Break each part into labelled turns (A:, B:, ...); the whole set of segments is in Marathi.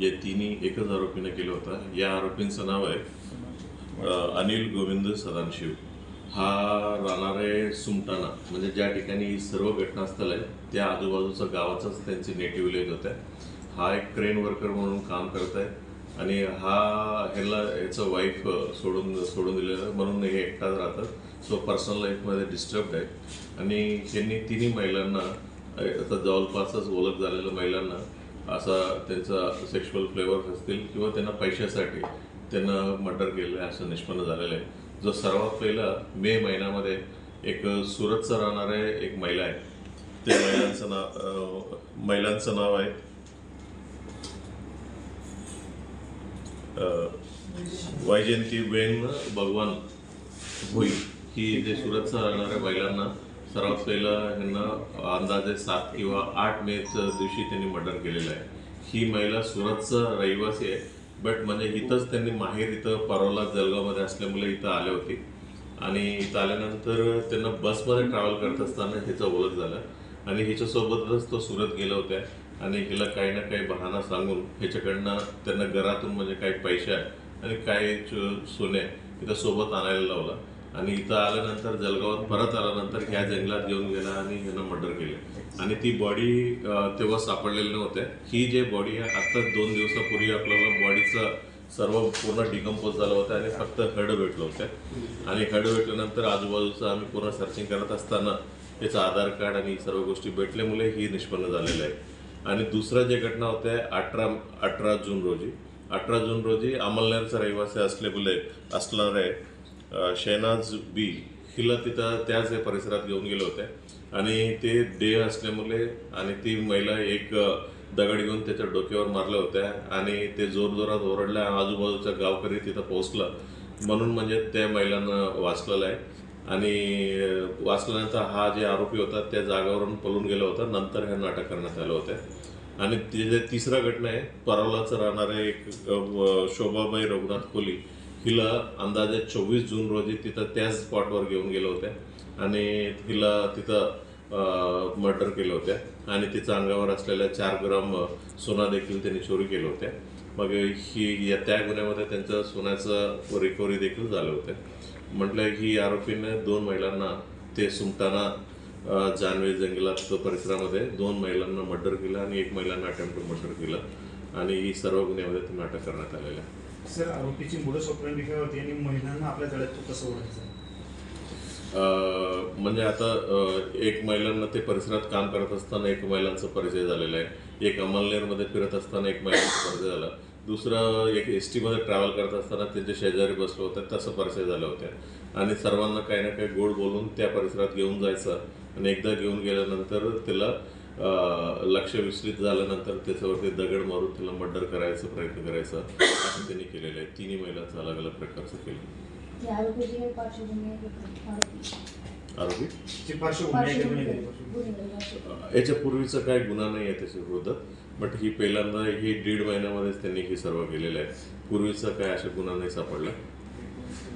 A: जे तिन्ही एकच आरोपीनं केलं होतं. या आरोपींचं नाव आहे अनिल गोविंद सदानशिव हा राहणार आहे सुमटाणा. म्हणजे ज्या ठिकाणी सर्व घटनास्थळ आहे त्या आजूबाजूच्या गावाचाच त्यांचे नेटिव्ह विलेज होते. हा एक क्रेन वर्कर म्हणून काम करत आहे. आणि हा ह्याला याचं वाईफ सोडून सोडून दिलेलं म्हणून हे एकटाच राहतात. सो पर्सनल लाईफमध्ये डिस्टर्ब आहे आणि त्यांनी तिन्ही महिलांना आता जवळपासच ओळख झालेल्या महिलांना असा त्यांचा सेक्शुअल फ्लेवर असतील किंवा त्यांना पैशासाठी त्यांना मर्डर केलं आहे असं निष्पन्न झालेलं आहे. जो सर्वात पहिला मे महिन्यामध्ये एक सुरतचं राहणारे एक महिला आहे. त्या महिलांचं नाव महिलांचं नाव आहे वैजयंती बेन भगवान भुई. ही जे सुरतचा राहणाऱ्या महिलांना सराव पहिला ह्यांना अंदाजे सात किंवा आठ मेच्या दिवशी त्यांनी मर्डर केलेलं आहे. ही महिला सुरतचा रहिवासी आहे. बट म्हणजे इथंच त्यांनी माहेर इथं परवला जळगावमध्ये असल्यामुळे इथं आले होते. आणि इथं आल्यानंतर त्यांना बसमध्ये ट्रॅव्हल करत असताना ह्याचा ओळख झाला. आणि ह्याच्यासोबतच तो सुरत गेला होत्या आणि हिला काही ना काही बहाणा सांगून ह्याच्याकडनं त्यांना घरातून म्हणजे काही पैसे आणि काही सोने तिथं सोबत आणायला लावला. आणि इथं आल्यानंतर जळगावात परत आल्यानंतर ह्या जंगलात घेऊन गेला आणि ह्यानं मर्डर केले. आणि ती बॉडी तेव्हा सापडलेली नव्हत्या ही जे बॉडी आहे आता दोन दिवसापूर्वी आपल्याला बॉडीचं सर्व पूर्ण डिकम्पोज झालं होतं आणि फक्त हड भेटलं होतं. आणि हड भेटल्यानंतर आजूबाजूचं आम्ही पूर्ण सर्चिंग करत असताना त्याचं आधार कार्ड आणि सर्व गोष्टी भेटल्यामुळे ही निष्पन्न झालेलं आहे. आणि दुसरं जे घटना होत्या अठरा अठरा जून रोजी. अठरा जून रोजी अमलनेरचा रहिवासी असलेले असणार आहे अ, बी हिला तिथं त्याच या परिसरात घेऊन गेले होते. आणि ते देह असल्यामुळे आणि ती महिला एक दगड घेऊन त्याच्या डोक्यावर मारल्या होत्या आणि ते जोरजोरात ओरडल्या आजूबाजूच्या गावकरी तिथं पोहोचलं. म्हणून म्हणजे त्या महिलांना वाचलेलं आहे. आणि वाचल्यानंतर हा जे आरोपी होता त्या जागावरून पळून गेला होता. नंतर ह्या नाटक करण्यात आलं होतं. आणि ते जे तिसरा घटना आहे परवलाचं राहणारे एक शोभाबाई रघुनाथ कोली हिला अंदाजे चोवीस जून रोजी तिथं त्याच स्पॉटवर घेऊन गेल्या होत्या. आणि हिला तिथं मर्डर केलं होत्या. आणि तिच्या अंगावर असलेल्या चार ग्राम सोना देखील त्यांनी चोरी केलं होत्या. मग ही या त्या गुन्ह्यामध्ये त्यांचं सोन्याचं रिकव्हरी देखील झालं होतं. म्हटलं की आरोपीने दोन महिलांना ते सुमताना जानवे जंगलात परिसरामध्ये दोन महिलांना मर्डर केलं आणि एक महिलांना अटेम्प्ट मर्डर केलं. आणि ही सर्व गुन्ह्यामध्ये ते नाटक करण्यात आलेलं आहे.
B: सर आरोपीची मुलं स्वप्न होती आणि महिलांना आपल्या गळ्यात तो कसं ओढायचा?
A: म्हणजे आता एक महिलांना ते परिसरात काम करत असताना एक महिलांचा परिचय झालेला आहे. एक अमलनेरमध्ये फिरत असताना एक महिलांचा परिचय झाला. दुसरं एक एस टीमध्ये ट्रॅव्हल करत असताना त्यांचे शेजारी बसले होते तसं परिचय झाला होत्या आणि सर्वांना काही ना काही गोड बोलून त्या परिसरात घेऊन जायचं आणि एकदा घेऊन गेल्यानंतर त्याला लक्ष विचलित झाल्यानंतर त्याच्यावरती दगड मारून त्याला मर्डर करायचा प्रयत्न करायचा. असं त्यांनी केलेलं आहे. तिन्ही महिलांचं अलग अलग प्रकारचं केलं?
C: आरोपी.
A: याच्या पूर्वीचा काही गुन्हा नाही आहे त्याच्या विरोधात बट ही पहिल्यांदा ही दीड महिन्यामध्येच त्यांनी हे सर्व केलेलं आहे. पूर्वीचा काय असा गुन्हा नाही सापडला.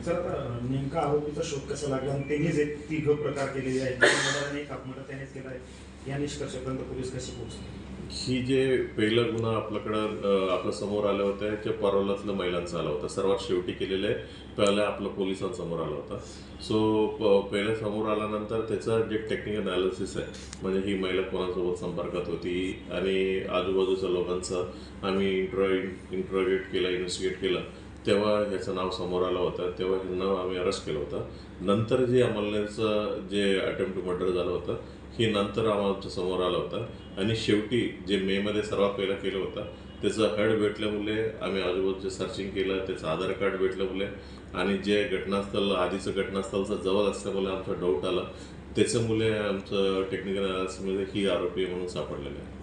B: सर नेमका आरोपीचा शोध कसा लागला? आणि त्यांनीच एक तिघ प्रकार केलेले आहेत मर्डर एक त्यानेच केला आहे. या निष्कर्षापर्यंत पोलीस कसे पोहोचले?
A: ही जे पहिला गुन्हा आपल्याकडं आपल्यासमोर आलं होतं ते परवलातलं महिलांचा आला होता. सर्वात शेवटी केलेलं आहे पहिला आपलं पोलिसांसमोर आला होता. सो प पहिल्या समोर आल्यानंतर त्याचं जे टेक्निकल अनालिसिस आहे म्हणजे ही महिला कोणासोबत संपर्कात होती आणि आजूबाजूच्या लोकांचं आम्ही इंट्रॉ इंट्रॉगेट केलं इन्व्हेस्टिगेट केलं. तेव्हा ह्याचं नाव समोर आलं होतं तेव्हा ह्यांना आम्ही अरेस्ट केलं होतं. नंतर जे अमलनेरचं जे अटेम्प्ट मर्डर झालं होतं हे नंतर आमच्यासमोर आलं होतं. आणि शेवटी जे मेमध्ये सर्वात पहिलं केलं होतं त्याचं हेड भेटल्यामुळे आम्ही आजूबाजूचं सर्चिंग केलं त्याचं आधार कार्ड भेटल्यामुळे. आणि जे घटनास्थळ आधीचं घटनास्थळचं जवळ असल्यामुळे आमचा डाऊट आला. त्याच्यामुळे आमचं टेक्निकल अनालिसिसमध्ये ही आरोपी म्हणून सापडलेलं. आहे